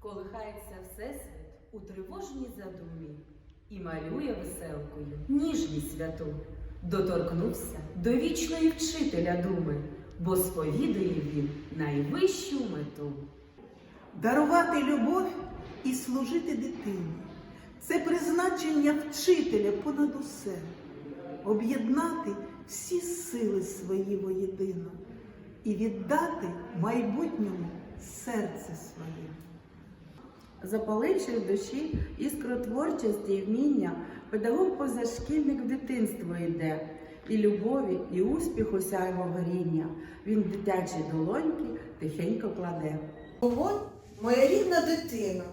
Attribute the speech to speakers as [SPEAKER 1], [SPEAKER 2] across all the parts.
[SPEAKER 1] колихається всесвіт у тривожній задумі і малює веселкою ніжність святу. Доторкнувся до вічної вчителя думи, бо сповідує він найвищу мету.
[SPEAKER 2] Дарувати любов і служити дитині це призначення вчителя понад усе, об'єднати всі сили свої воєдино і віддати майбутньому серце своє.
[SPEAKER 3] Запаливши в душі іскру творчості і вміння, педагог позашкільник в дитинство йде, і любові, і успіху сяйво горіння. Він дитячі долоньки тихенько кладе.
[SPEAKER 4] Вогонь моя рідна дитина,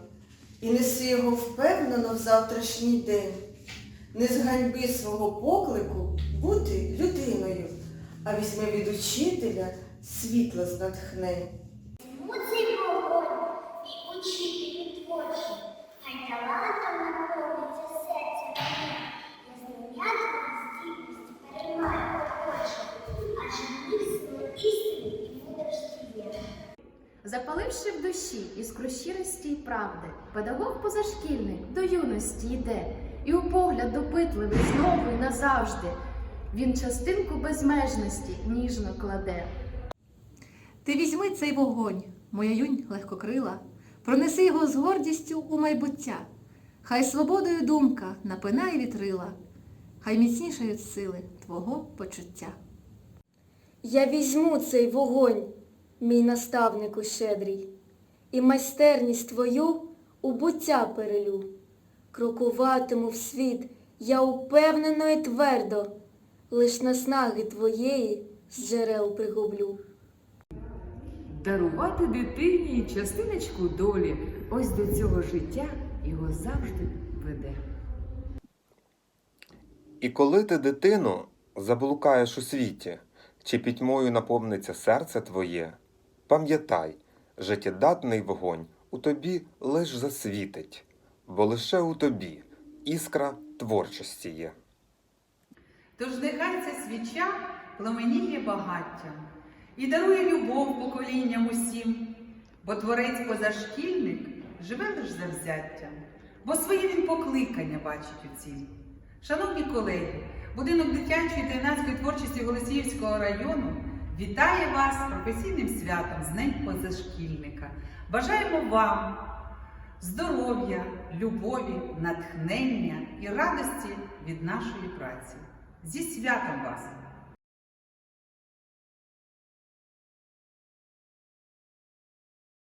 [SPEAKER 4] і неси його впевнено в завтрашній день. Не з ганьби свого поклику бути людиною, а візьми від учителя світло з натхнень.
[SPEAKER 5] Запаливши в душі іскру щирості й правди, педагог позашкільний до юності йде, і у погляд допитливий знову й назавжди. Він частинку безмежності ніжно кладе.
[SPEAKER 6] Ти візьми цей вогонь, моя юнь легкокрила, пронеси його з гордістю у майбуття. Хай свободою думка напинає вітрила, хай міцнішають сили твого почуття.
[SPEAKER 7] Я візьму цей вогонь, мій наставнику щедрий, і майстерність твою у буття перелю. Крокуватиму в світ я упевнено і твердо, лиш наснаги твоєї з джерел пригублю.
[SPEAKER 8] Дарувати дитині частиночку долі. Ось до цього життя його завжди веде.
[SPEAKER 9] І коли ти, дитину, заблукаєш у світі, чи пітьмою наповниться серце твоє, пам'ятай, життєдатний вогонь у тобі лиш засвітить, бо лише у тобі іскра творчості є.
[SPEAKER 10] Тож нехай ця свіча пламеніє багаттям і дарує любов поколінням усім, бо творець позашкільник живе лиш завзяттям, бо своє він покликання бачить у цім. Шановні колеги, будинок дитячої та юнацької творчості Голосіївського району вітає вас професійним святом з Днем позашкільника. Бажаємо вам здоров'я, любові, натхнення і радості від нашої праці. Зі святом вас!